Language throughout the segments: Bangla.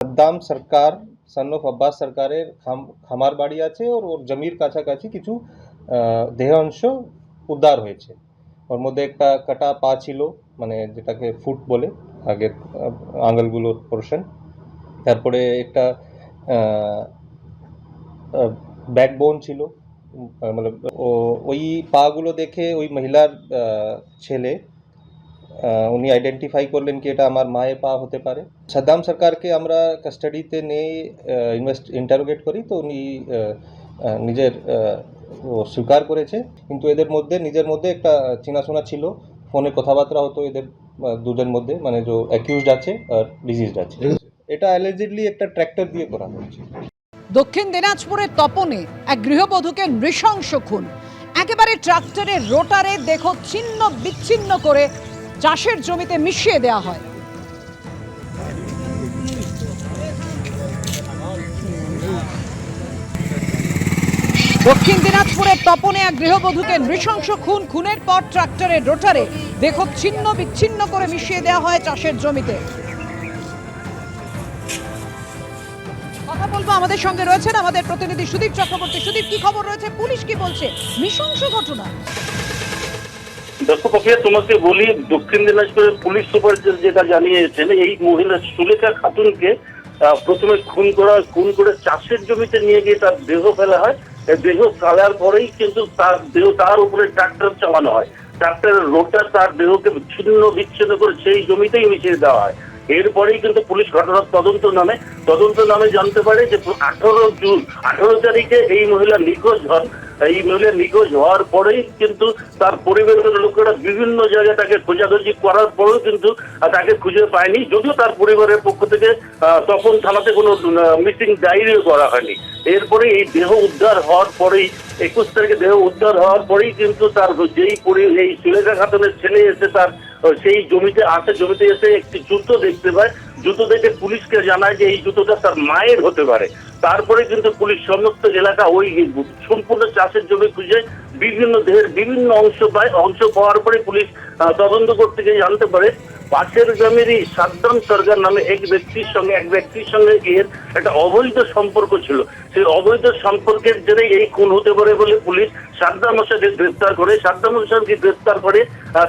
সাদ্দাম সরকার সন অফ আব্বাস সরকারের খাম- খামার বাড়ি আছে ওর ওর জমির কাছাকাছি কিছু আহ, দেহ অংশ উদ্ধার হয়েছে। ওর মধ্যে একটা কাটা পা ছিল মানে যেটাকে ফুট বলে আগের আহ, আঙুলগুলোর পোর্শন তারপরে একটা ব্যাকবোন ছিল। মানে ওই পাগুলো দেখে ওই মহিলার ছেলে উনি আইডেন্টিফাই করলেন কি এটা আমার মায়ের পা হতে পারে। সাদ্দাম সরকারকে আমরা কাস্টাডিতে নিয়ে ইনভেস্ট ইন্টারোগেট করি, তো উনি নিজের স্বীকার করেছে। কিন্তু এদের মধ্যে, নিজের মধ্যে একটা চেনাশোনা ছিল। ফোনে কথাবার্তা হতো এদের দুজন মধ্যে মানে যে অ্যাকিউজড আছে আর ডিজিজড আছে। এটা অ্যালিজিডলি একটা ট্র্যাক্টর দিয়ে করা হয়েছে। দক্ষিণ দিনাজপুরের তপনে এক গৃহবধূকে নৃশংস খুন। একেবারে ট্রাক্টরের রোটারে দেখো ছিন্ন বিচ্ছিন্ন করে চাষের জমিতে মিশিয়ে দেওয়া হয়। দক্ষিণ দিনাজপুরের তপনে এক গৃহবধূকে নৃশংস খুন, খুনের পর ট্রাক্টরের রোটারে দেহ ছিন্ন বিচ্ছিন্ন করে মিশিয়ে দেওয়া হয় চাষের জমিতে। কথা বলব আমাদের সঙ্গে রয়েছেন আমাদের প্রতিনিধি সুদীপ চক্রবর্তী। সুদীপ, কি খবর রয়েছে? পুলিশ কি বলছে? নৃশংস ঘটনা। দেখো পাপিয়া তোমাকে বলি, দক্ষিণ দিনাজপুরের পুলিশ সুপার যেটা জানিয়েছেন, এই মহিলা সুলেখা খাতুনকে প্রথমে খুন করা, খুন করে চাষের জমিতে নিয়ে গিয়ে তার দেহ ফেলা হয়। দেহ ফেলার পরেই কিন্তু তার দেহ, তার উপরে ট্রাক্টর চালানো হয়। ট্রাক্টরের রোটার তার দেহকে ছিন্ন বিচ্ছিন্ন করে সেই জমিতেই মিশিয়ে দেওয়া হয়। এরপরেই কিন্তু পুলিশ ঘটনার তদন্ত নামে তদন্ত নামে জানতে পারে যে আঠারো জুন, আঠারো তারিখে এই মহিলা নিখোঁজ হন। এই মহিলা নিখোঁজ হওয়ার পরেই কিন্তু তার পরিবারের লোকেরা বিভিন্ন জায়গায় তাকে খোঁজাখুঁজি করার পরেও কিন্তু তাকে খুঁজে পায়নি। যদিও তার পরিবারের পক্ষ থেকে তখন থানাতে কোনো মিসিং ডায়েরিও করা হয়নি। এরপরে এই দেহ উদ্ধার হওয়ার পরেই, একুশ তারিখে দেহ উদ্ধার হওয়ার পরেই কিন্তু তার যেই এই সুলেখা খাতুনের ছেলে এসে তার সেই জমিতে আসে জমিতে এসে একটি জুতো দেখতে পায়। জুতো দেখে পুলিশকে জানায় যে এই জুতোটা তার মায়ের হতে পারে। তারপরে কিন্তু পুলিশ সমস্ত এলাকা ওই সম্পূর্ণ চাষের জমি খুঁজে বিভিন্ন দেহের বিভিন্ন অংশ পায়, অংশ পাওয়ার পরে পুলিশ তদন্ত করতে গিয়ে জানতে পারে, পাশের গ্রামেরই সাদ্দাম সরকার নামে এক ব্যক্তির সঙ্গে, এক ব্যক্তির সঙ্গে এর একটা অবৈধ সম্পর্ক ছিল। সেই অবৈধ সম্পর্কের জেরে এই খুন হতে পারে বলে পুলিশ সাদ্দাম হোসেনকে গ্রেফতার করে, সাদ্দাম হোসেনকে গ্রেফতার করে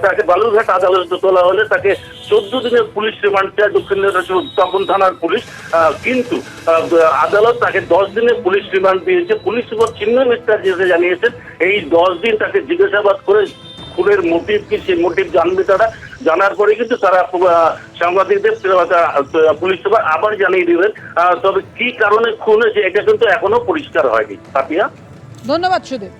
তাকে বালুরঘাট আদালতে তোলা হলে তাকে চোদ্দ দিনের পুলিশ রিমান্ড চায় দক্ষিণ দিনাজপুর তপন থানার পুলিশ কিন্তু আদালত তাকে দশ দিনের পুলিশ রিমান্ড দিয়েছে। পুলিশ সুপার চিহ্ন যেতে জানিয়েছেন, এই দশ দিন তাকে জিজ্ঞাসাবাদ করে খুনের মোটিভ কি, সেই মোটিভ জানবে তারা। জানার পরে কিন্তু তারা সাংবাদিকদের পুলিশ সুপার আবার জানিয়ে দেবেন তবে কি কারণে খুন হয়েছে, এটা কিন্তু এখনও পরিষ্কার হয়নি। পাপিয়া ধন্যবাদ, সুদীপ।